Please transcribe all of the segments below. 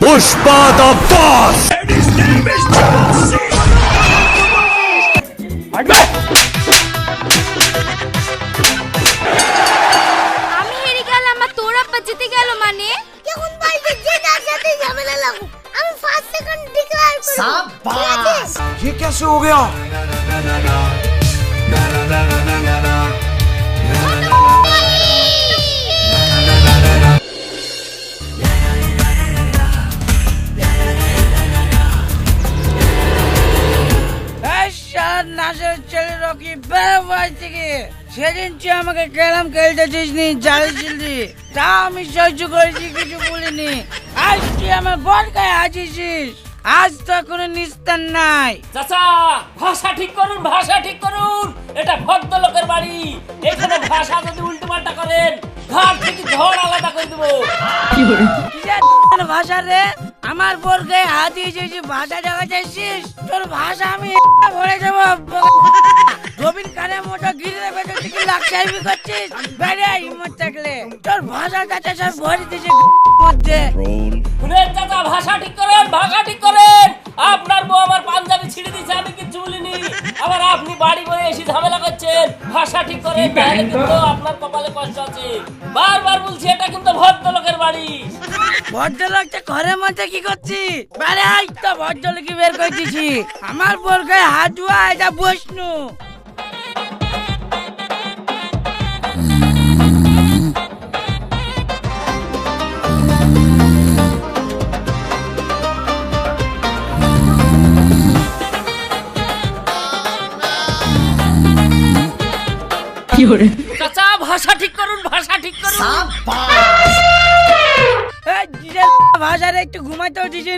Pushpa the boss আমি হেরে গেলাম আর তোর আব্বা জিতে গেল মানে এখন বাইরে যে যার সাথে ঝামেলা লাগুক আমি ফার্স্ট সেকেন্ড ডিক্লেয়ার করব সাবাস ये कैसे हो गया নাচের ছেলে রকি বেড়া বাড়ি থেকে। সেদিন তুই আমাকে ক্যারাম খেলতে দিসনি জ্বালিয়েছিলি তা আমি সহ্য করেছি, কিছু বলিনি। আজ তুই আমার বর গায়ে হাজিছিস আজ তো কোনো নিস্তার নাই। চাচা, ভাষা ঠিক করুন, ভাষা ঠিক করুন। এটা ভদ্রলোকের বাড়ি। এখানে ভাষা যদি উল্টো পাল্টা করেন ঘাট থেকে ধর আলাদা করে দেবো। ভাষা রে? আমার বোর গায়ে হাত দিয়েছিস ভাষা দেখা চাইছিস তোর ভাষা আমি ভরে যাব রবিন কানের মতো গিরে ভেতর থেকে লাক্সারি করছিস? বেড়ে হিম্মত থাকলে। তোর ভাষা কাছে সব ভরে দিয়েছে মধ্যে। ভাষা ঠিক করেন ভাষা ঠিক করেন। আপনার বউ আমার পাঞ্জাবি ছিঁড়ে দিয়েছে আমি কিছু বলিনি। আবার আপনি বাড়ি বয়ে এসে ঝামেলা করছেন ভাষা ঠিক করে তাহলে কিন্তু আপনার কপালে কষ্ট আছে। বারবার বলছি এটা কিন্তু ভদ্রলোকের বাড়ি। ভদ্রলোকটা ঘরের মধ্যে কি করছি? বারে আই তো ভদ্রলোকে বের করে দিছি আমার বোর গায়ে হাত ধোয়া এটা বসনু চাচা ভাষা ঠিক করুন ভাষা ঠিক করুন। এই একটু ঘুমাইতেও দিছি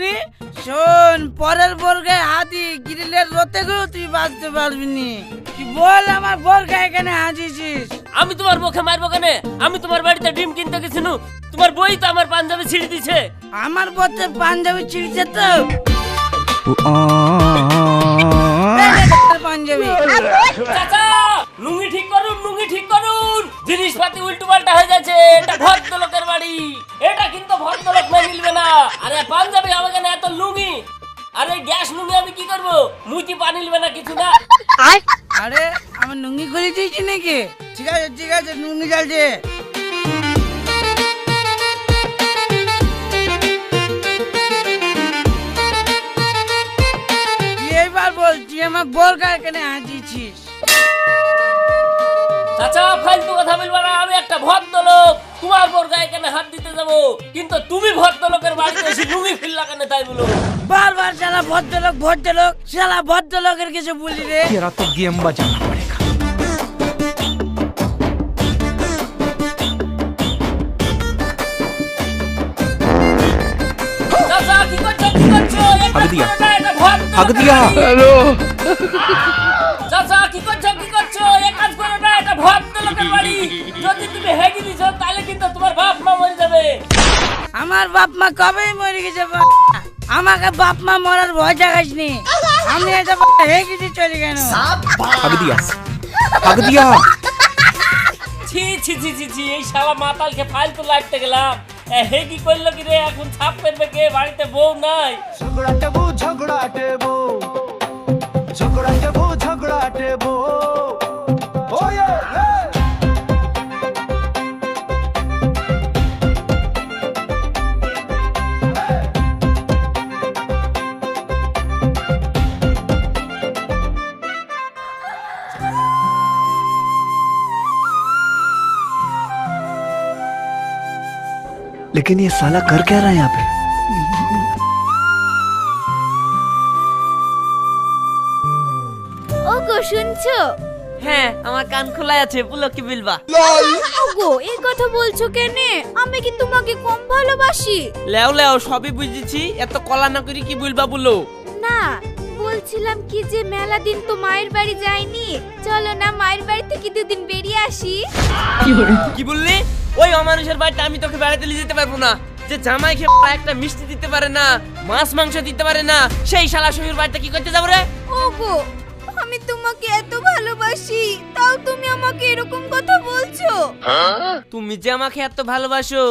শোন পরের বর্গে হাতি গ্রিলের রতে গেও তুই বাঁচতে পারবি নি। কি বল আমার বর্গা এখানে হাজিছিস আমি তোমার মুখে মারবো কেন? আমি তোমার বাড়িতে ডিম কিনতে গেছিনু। তোমার বই তো আমার পাঞ্জাবি ছিঁড়ে দিছে। আমার পথে পাঞ্জাবি ছিঁড়ছে তো। পাঞ্জাবি। চাচা ঠিক করুন। জিনিসপাতি উল্টো পাল্টা হয়ে যাচ্ছে। এটা ভদ্রলোকের বাড়ি। এটা কিন্তু ভদ্রলোক মেনে নিবে না। আরে পাঞ্জাবি আমাকে না এত লুঙ্গি। আরে গ্যাস লুঙ্গি আমি কি করব? মুচি পানি নিবে না কিছু না। আরে আমার নুঙ্গি খুলে দিয়েছি নাকি? ঠিক আছে ঠিক আছে নুঙ্গি জ্বালছে। আমার বর্গা এখানে হাজিছিস চাচা ফালতু কথা বলবা না আমি একটা ভদ্রলোক। তোমার পর গায়ে কেন হাত দিতে যাব? কিন্তু তুমি ভদ্রলোকের বাড়িতে এসে লুঙ্গি ফিরলা কেন তাই বলো? বারবার শালা ভদ্রলোক ভদ্রলোক শালা ভদ্রলোকের কিছু বলি রে। এরা তো গেম বাজানো ভাগ দিয়া। হ্যালো। চাচা লোকের বাড়ি। যদি তুমি হেগে দিছো তাহলে কিন্তু তোমার বাপ মা মরে যাবে। আমার বাপ মা কবে মরে গেছে আমাকে বাপ মা মরার ভয় দেখাস নি। আমি এটা হেগে দিয়ে চলে গেল। ছি ছি ছি ছি ছি এই শালা মাতালকে ফালতু লাগতে গেলাম। হে কি করল কি রে? এখন ছাপ করবে কে? বাড়িতে বউ নাই। ঝগড়াটে বউ ঝগড়াটে বউ। ঝগড়াটে বউ বউ। लेकिन ये साला कर क्या रहा है यहाँ पे ওগো শুনছো হ্যাঁ আমার কান খোলা আছে বলো কি বলবা ওগো এই কথা বলছো কেনে আমি কি তোমাকে কম ভালোবাসি লেও লেও সবই বুঝেছি এত কলা না করি কি বলবা বলো না বলছিলাম কি যে মেলা দিন তো মায়ের বাড়ি যাইনি চলো না মায়ের বাড়ি থেকে দুদিন বেরিয়ে আসি কি বললি ওই অমানুষের বাড়িতে আমি তোকে বেড়াতে নিয়ে যেতে পারব না। যে জামাই খেয়ে একটা মিষ্টি দিতে পারে না মাছ মাংস দিতে পারে না সেই শালা শহীর বাড়িতে কি করতে যাব রে? ওগো আমি তোমাকে এত ভালোবাসি তাও তুমি আমাকে এরকম কথা বলছো। তুমি যে আমাকে এত ভালোবাসো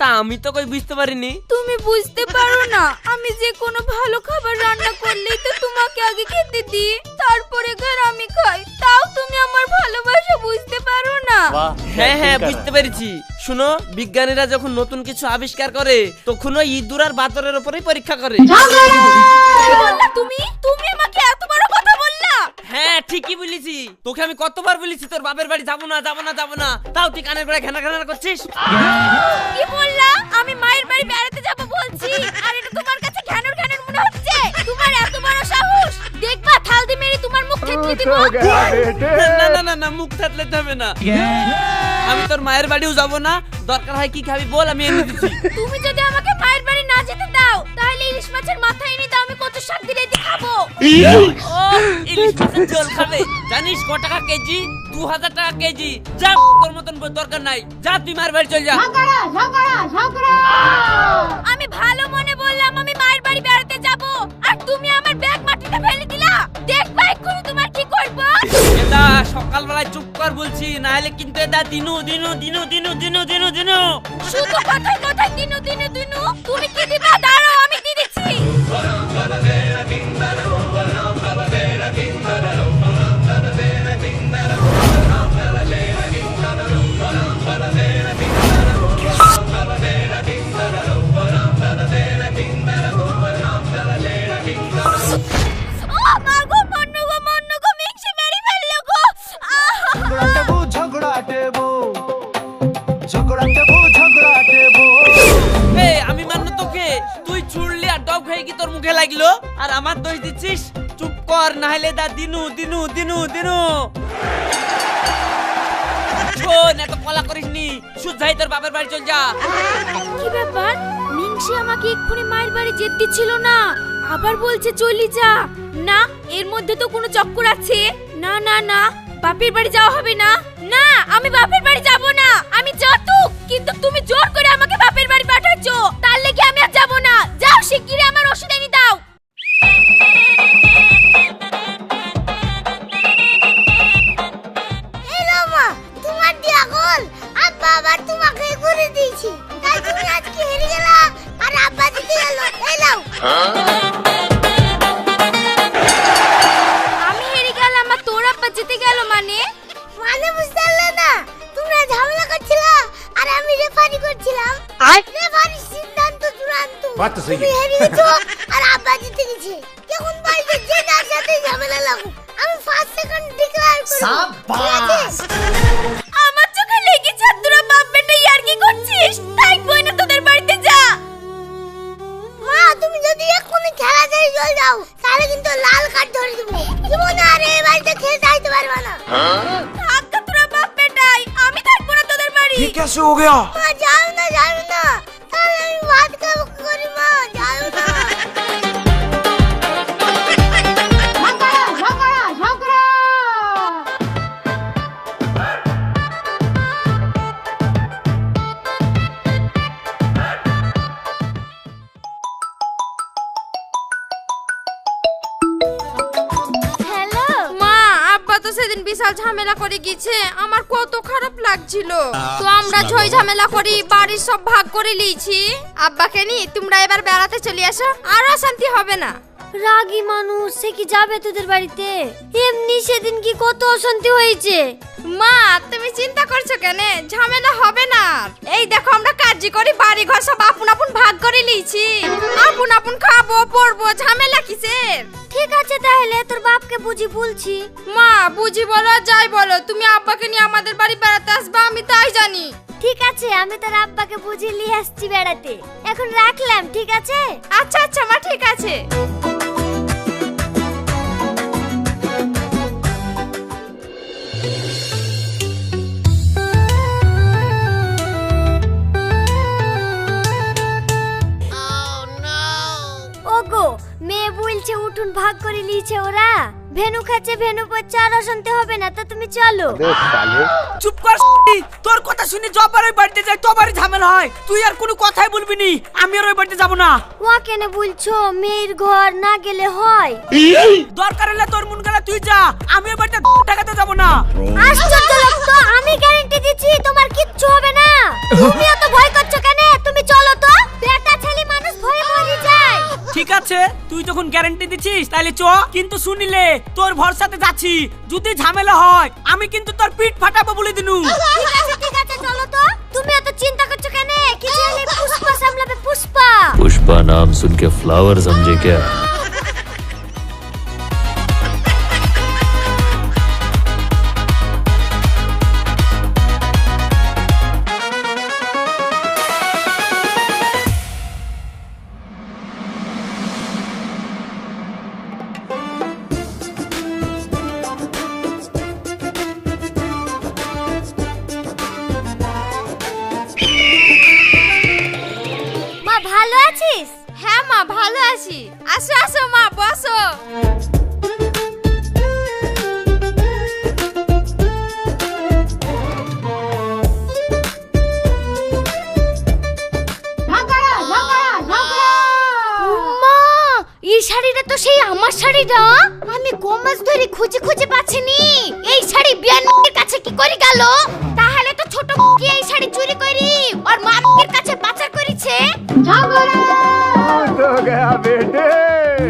তা আমি তো কই বুঝতে পারিনি। তুমি বুঝতে পারো না আমি যে কোনো ভালো খাবার রান্না করলেই তো তোমাকে আগে খেতে দিই তারপরে ঘর আমি খাই তাও তুমি আমার ভালোবাসা বুঝতে পারো না। হ্যাঁ হ্যাঁ বুঝতে পেরেছি। শুনো বিজ্ঞানীরা যখন নতুন কিছু আবিষ্কার করে তখন ওই ইঁদুর আর বাতরের উপরেই পরীক্ষা করে। তুমি? তুমি আমাকে এত বড় ঠিকই বলেছি। তোকে আমি কতবার বলেছি তোর বাপের বাড়ি যাব না যাব না যাব না। তাও তুই কানের গোড়ায় ঘেনা ঘেনা করছিস? কি বললা আমি মায়ের বাড়ি বেড়াতে যাব বলছি। আর এটা তোমার কাছে ঘ্যানর ঘ্যানর মনে হচ্ছে? তোমার এত বড় সাহস? দেখবা থালদি মেরে তোমার মুখ থেতলে দিব। না না না না মুখ থাকলে হবে না। আমি তোর মায়ের বাড়িও যাব না। দরকার হয় কি খাবি বল আমি এনে দিচ্ছি। তুমি যদি আমাকে মায়ের বাড়ি না যেতে দাও। তাহলে ইলিশ মাছের মাথা এনে দাও আমি কত শাক দিলে দি খাব। ও ইলিশ মাছের ঝোল খাবে। জানিস ক টাকা কেজি? দু হাজার টাকা কেজি। যা তোর মতন দরকার নাই। যা তুই মায়ের বাড়ি চল যা। আমি ভালো মনে বললাম আমি মায়ের বাড়ি বেড়াতে যাব। আর তুমি আমার ব্যাগ মাটিতে ফেলে দিলা। দেখবা এক্ষুনি তোমার কি করব? সকালবেলায় চুপ কর বলছি না হলে কিন্তু এটা দিনু দিনু দিনু দিনু দিনু দিনু দিনু। শুধু কথায় কথায় দিনু দিনু দিনু। তুমি কি দিবা? দাঁড়াও, আমি দিয়ে দিচ্ছি। মুখে লাগল, আর আমার দোষ দিচ্ছিস? চুপ কর না হলে দা দিনু দিনু দিনু দিনু। শোন, এত কলা করিস নি সুজাই তোর বাপের বাড়ি চল যা। কি ব্যাপার? মিংসি আমাকে এক্ষুনি মায়ের বাড়ি যেতে ছিল না, আবার বলছে চলি যা। না, এর মধ্যে তো কোনো চক্কর আছে। না না না, বাপের বাড়ি যাওয়া হবে না। না, আমি বাপের বাড়ি যাব না। আমি যত কিন্তু তুমি জোর করে আমাকে বাপের বাড়ি পাঠাচ্ছ। তার লেগে আমি আর যাব না। যাও শিগগিরই আমার ওষুধ এনে আমি হেরে গেলাম আর তোর আব্বা জিতে গেল মানে? মানে বুঝতে পারলে না তোমরা ঝামেলা করছিলা আর আমি রেফারি করছিলাম। রেফারির সিদ্ধান্ত চূড়ান্ত। তুমি হেরে গেছো আর আব্বা জিতে গেছে। এখন বাড়িতে যে যার সাথে ঝামেলা লাগুক আমি ফার্স্ট সেকেন্ড ডিক্লেয়ার করব। আমার থাক তোরা বাপ বেটাই আমি থাকব না তোদের বাড়ি। ঠিক আছে ও গেয়া বিশাল ঝামেলা করে গিয়েছে। আমার কত খারাপ লাগছিল। তো আমরা ছয় ঝামেলা করি বাড়ির সব ভাগ করে লিয়েছি আব্বাকে নি তোমরা এবার বেড়াতে চলে আসো আর অশান্তি হবে না। রাগী মানুষ সে কি যাবে তোদের বাড়িতে? এমনি সেদিন কি কত অশান্তি হয়েছে? মা তুমি চিন্তা করছ কেন? ঝামেলা হবে না এই দেখো আমরা কাজই করি বাড়ি ঘর সব আপন আপন ভাগ করে লিয়েছি আপন আপন খাব পড়ব ঝামেলা কিসের? ঠিক আছে তাহলে তোর বাপকে বুঝি বলছি। মা বুঝি বলো যাই বলো তুমি আব্বাকে নিয়ে আমাদের বাড়ি বেড়াতে আসবা আমি তাই জানি। ঠিক আছে আমি তোর আব্বাকে বুঝি নিয়ে আসছি বেড়াতে। এখন রাখলাম ঠিক আছে? আচ্ছা আচ্ছা মা ঠিক আছে। ওগো উঠুন ভাগ করে নিয়েছে ওরা। ভেনু খাচ্ছে ভেনু পড়ছে আর অশান্তি হবে না তো তুমি চলো। চুপ কর তোর কথা শুনে জবার ওই বাড়িতে যাই তোবারই ঝামেলা হয়। তুই আর কোনো কথাই বলবি নি। আমি আর ওই বাড়িতে যাব না। ও কেন বলছো? মেয়ের ঘর না গেলে হয়। দরকার হলে তোর মন গেলে তুই যা। আমি ওই বাড়িতে টাকাতে যাব না। আশ্চর্য লোক তো আমি গ্যারান্টি দিচ্ছি তোমার কিচ্ছু হবে না। তুমি এত ভয় করছ যখন গ্যারান্টি দিচ্ছিস তাহলে চ কিন্তু শুনিলে তোর ভরসাতে যাচ্ছি যদি ঝামেলা হয় আমি কিন্তু তোর পিঠ ফাটাবো বলে দিনু ঠিক আছে ঠিক আছে চলো তো তুমি এত চিন্তা করছো কেন কিছু হলে পুষ্পা সামলাবে পুষ্পা पुष्पा नाम सुन के फ्लावर समझे क्या মা ভালো আছিস? হ্যাঁ মা ভালো আছি। আসো আসো মা বসো। মা এই শাড়িটা তো সেই আমার শাড়িটা। আমি গোমাস ধরে খুঁজে খুঁজে পাচ্ছিনি এই শাড়ি বিয়ানের কাছে কি করে গেল? তাহলে তো ছোট কি এই শাড়ি চুরি করি? আর মামির কাছে পাচার করেছে?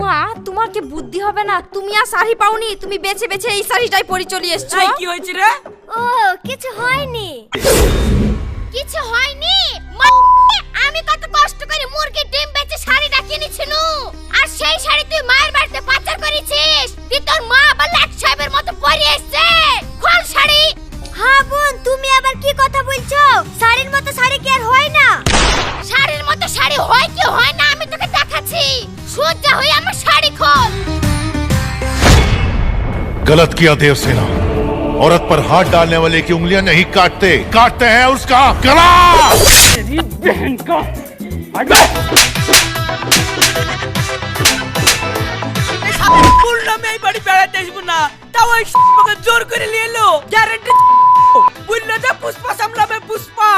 মা তোমার কি বুদ্ধি হবে না? তুমি আর শাড়ি পাওনি তুমি বেছে বেছে এই শাড়িটাই পরে চলে এসছো। কি হয়েছে রে? ও কিছু হয়নি। কিছু হয়নি? মা, আমি কত কষ্ট করে মুরগির ডিম বেচে শাড়িটা কিনেছিনু। আর সেই শাড়ি তুই মায়ের गलत किया देवसेना। औरत पर हाथ डालने वाले की उंगलियाँ नहीं काटते। काटते हैं उसका गला बहन का ज़ोर कर ले लो। गारंटी बुल्ला पुष्पा समला में पुष्पा।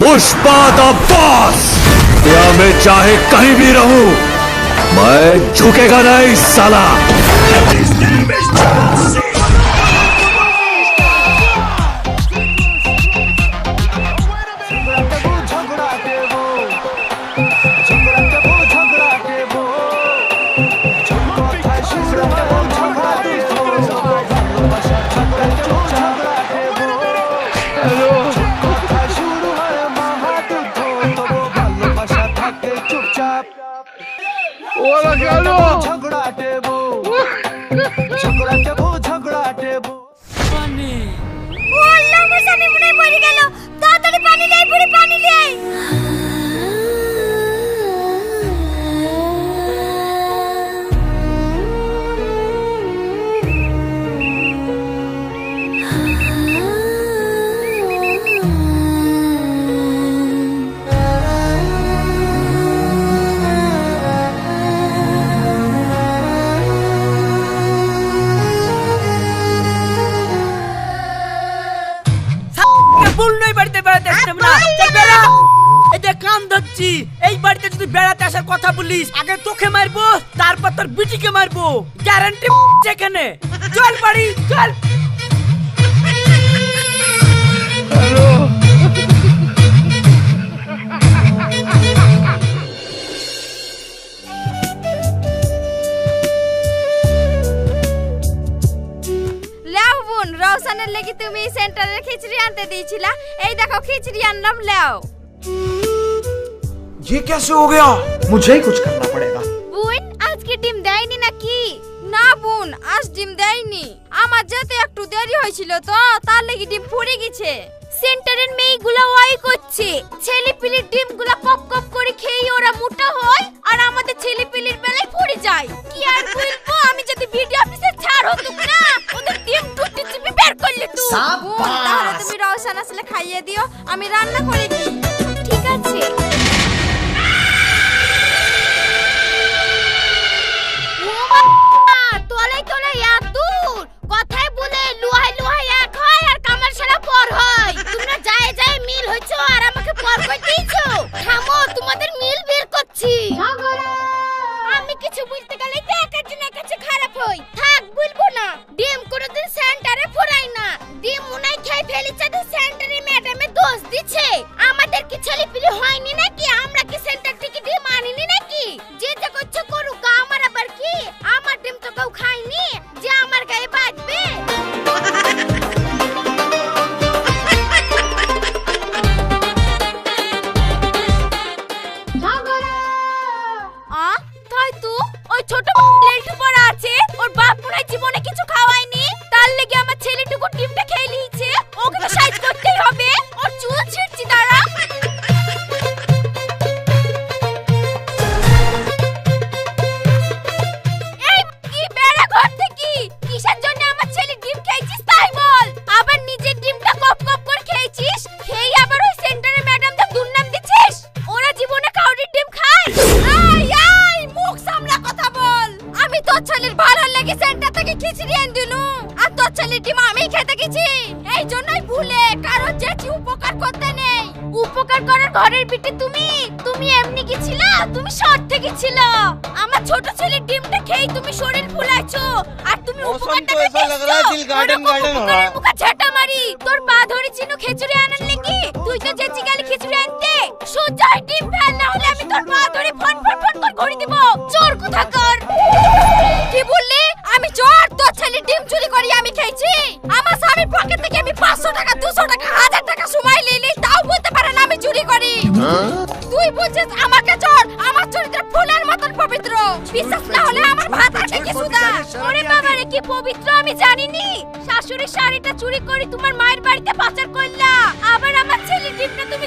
पुष्पा द या मैं चाहे कहीं भी रहूँ मैं झुकेगा नहीं साला। corazón. কান ধরছি এই বাড়িতে যদি বেড়াতে আসার কথা বলিস, আগে তোকে মারবো, তারপর তোর বিটিকে মারবো। গ্যারান্টি এখানে। চল বাড়ি, চল। রওশনের লেগে তুমি সেন্টারের খিচড়ি আনতে দিয়েছিলা। এই দেখো, খিচড়ি আনলাম লেও। ये कैसे हो गया मुझे ही कुछ करना पड़ेगा বোন আজকে ডিম দেয়নি নাকি না বোন আজ ডিম দেয়নি আমার যেতে একটু দেরি হয়েছিল তো তার লেগে ডিম ফুরে গেছে সেন্টারের মেয়েগুলো ওয়াই করছে ছেলে পিলির ডিমগুলো কপ কপ করে খেয়ে ওরা মোটা হয় আর আমাদের ছেলে পিলির বেলায় ফুরে যায় কি আর বলবো আমি যদি ভিডিও অফিসে ছাড় হতো না ওদের ডিম টুটি চিপি বের করলে তো বোন তাহলে তুমি রওশন আসলে খাইয়ে দিও আমি রান্না করে দিই ঠিক আছে লুহাই লুহাই এক হয় আর কামার সারা পর হয়। তোমরা যায় যায় মিল হইছো আর আমাকে পর করে দিয়েছ। থামো, তোমাদের মিল বের করছি। আমি কিছু বলতে গেলে তো জন্য কাছে খারাপ হই? থাক, বলব না। ডিম কোনোদিন সেন্টারে ফুরাই না। ডিম মুনাই খেয়ে ফেলেছে তো সেন্টারে ম্যাডামে দোষ দিচ্ছে। আমাদের কি ছেলে পিলে হয়নি নাকি? আমরা কি করার ঘরের পিঠে তুমি? তুমি এমনি গেছিল তুমি শর্ট থেকে ছিল? আমার ছোট ছেলের ডিমটা খেয়ে তুমি শরীর ফুলাইছো। আর তুমি উপকারটা গার্ডেন গার্ডেন মুখে ঝাঁটা মারি। তোর পা ধরে চিনু খিচুড়ি আনার লেগে তুই তো যেচি গেলি খিচুড়ি আনতে। সোজা ডিম ফেল না হলে আমি তোর পা ধরে ফন ফন ফন করে ঘড়ি দিব। চোর কোথাকার? কি বললি? আমি চোর? তোর ছেলে ডিম চুরি করি আমি খেয়েছি। আমার স্বামীর পকেট থেকে আমি পাঁচশো টাকা দুশো টাকা হাজার টাকা সময় পারে না করি তুই বলছিস আমাকে চোর? আমার চরিত্র ফুলের মতন পবিত্র। বিশ্বাস না হলে আমার ভাত আছে কি সুদা। ওরে বাবা রে কি পবিত্র আমি জানিনি। শাশুড়ির শাড়িটা চুরি করে তোমার মায়ের বাড়িতে পাচার করলা। আবার আমার ছেলে ডিমটা তুমি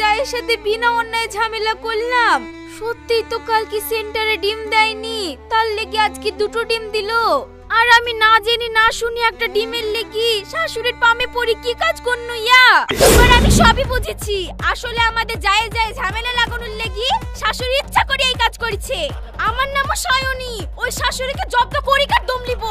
জায়ের সাথে বিনা অন্যায় ঝামেলা করলাম। সত্যিই তো কালকে সেন্টারে ডিম দেয়নি। তার লেগে আজকে দুটো ডিম দিলো। আর আমি না জেনে না শুনি একটা ডিমের লেগি শাশুড়ির পামে পড়ি কি কাজ করনু ইয়া? এবার আমি সবই বুঝেছি। আসলে আমাদের যায় যায় ঝামেলা লাগানোর লেগি শাশুড়ি ইচ্ছা করে এই কাজ করেছে। আমার নামও সায়নী। ওই শাশুড়িকে জব্দ করি কার দম লিব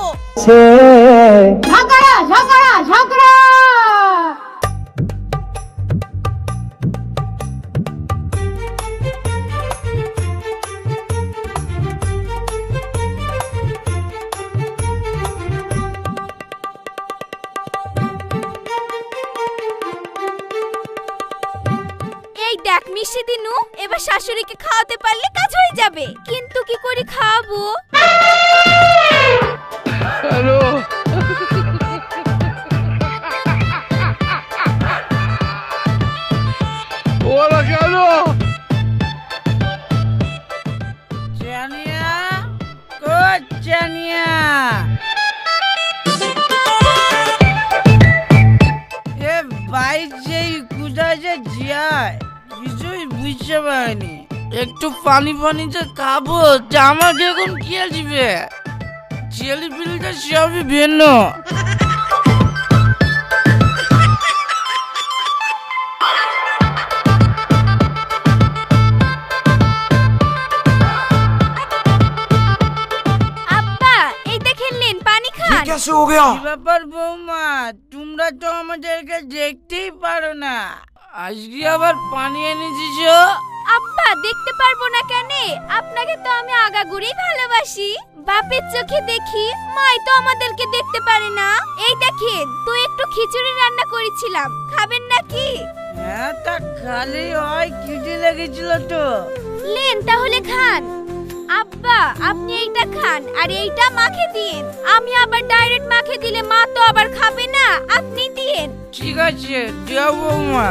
জানিয়া কো জানিয়া? এ ভাই যেই যে যায় কিছুই বুঝতে পারিনি। একটু পানি পানি যে খাব জামা দেখুন কি আসবে জেলি বিলটা সবই ভিন্ন। ব্যাপার বৌমা? তোমরা তো আমাদেরকে দেখতেই পারো না। আজকে আবার পানি এনেছিস? আব্বা দেখতে পারব না কেন? আপনাকে তো আমি আগাগুড়ি ভালোবাসি। বাপের চোখে দেখি মাই তো আমাদেরকে দেখতে পারে না। এই দেখেন তো একটু খিচুড়ি রান্না করেছিলাম। খাবেন নাকি? হ্যাঁ তা খালি হয় কিটি লেগেছিল তো। লেন তাহলে খান। আব্বা আপনি এইটা খান আর এইটা মাখে দিন। আমি আবার ডাইরেক্ট মাখে দিলে মা তো আবার খাবে না। আপনি দিন। ঠিক আছে যাও মা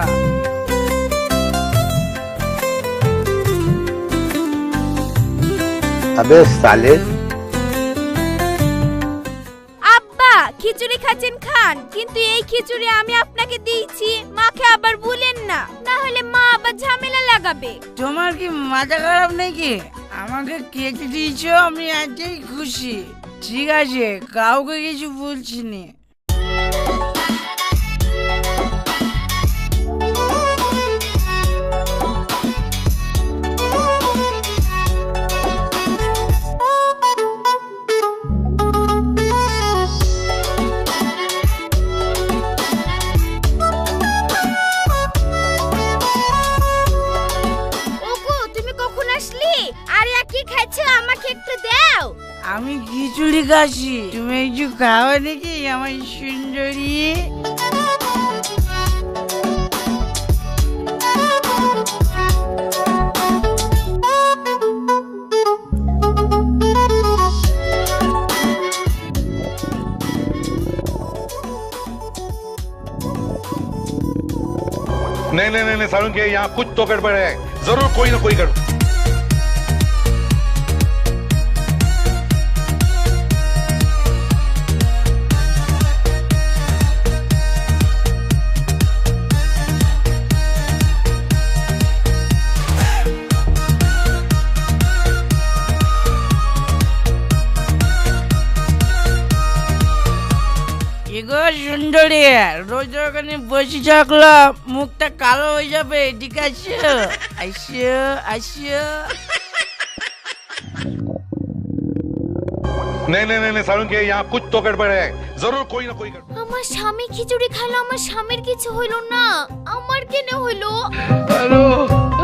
আবে সালে। আব্বা খিচুড়ি খাচ্ছেন খান। কিন্তু এই খিচুড়ি আমি আপনাকে দিয়েছি মাকে আবার বলেন না। না হলে মা আবার ঝামেলা লাগাবে। তোমার কি মাথা খারাপ নাকি? আমাকে কেক দিয়েছ আমি আজকেই খুশি। ঠিক আছে কাউকে কিছু বলছি না। তুমি একটু খাওয়া দেখি আমার সুন্দরী नहीं नहीं नहीं नहीं सारुण के यहाँ कुछ तो गड़बड़ है जरूर कोई ना कोई गड़बड़ সুন্দরী রোজ ওখানে বসে থাকলো মুখটা কালো হয়ে যাবে ঠিক আছে আইসো আইসো नहीं नहीं नहीं नहीं सारुण के यहाँ कुछ तो गड़बड़ है जरूर कोई ना कोई गड़बड़ আমার স্বামী খিচুড়ি খাইলো আমার স্বামীর কিছু হইলো না আমার কেন হইলো ওগো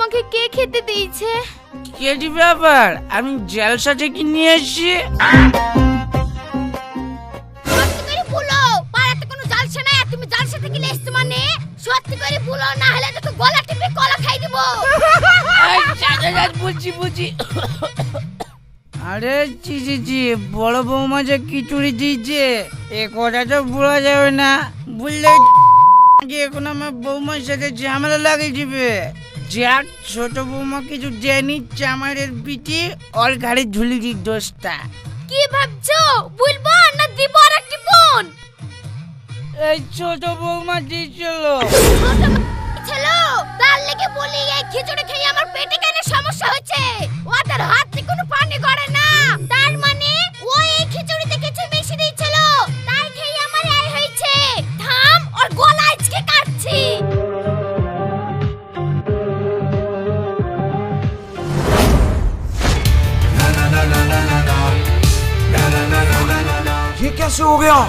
তোমাকে কে খেতে দিয়েছে? কেটি ব্যাপার আমি জলসা থেকে নিয়ে এসছি সত্যি করে বলো পাড়াতে কোনো জালসা নাই আর তুমি জালসা থেকে এসছো মানে? সত্যি করে বলো না হলে তোকে গলা টিপে কলা খাই দেবো। এই, যা, যা, যা, বলছি বলছি আরে জি জি জি বড় বৌমা যে খিচুড়ি দিয়েছে? এ কথা তো বলা যাবে না। বললে যে এখন আমার বৌমার সাথে ঝামেলা লাগিয়ে দিবে? যাক ছোট বৌমা কিছু দেয়নি চামারের পিঠে ওর ঘাড়ে ঝুলি দি দোষটা। কি ভাবছ? বলব না দিব আর একটি বোন এই ছোট বৌমা দিয়েছিল ছেলো? তার লেগে বলি এই খিচুড়ি খেয়ে আমার পেটে কেন সমস্যা হচ্ছে? ওদের হাত কোনো পানি করে না। তার মানে ও এই খিচুড়িতে কিছু 是我不亮。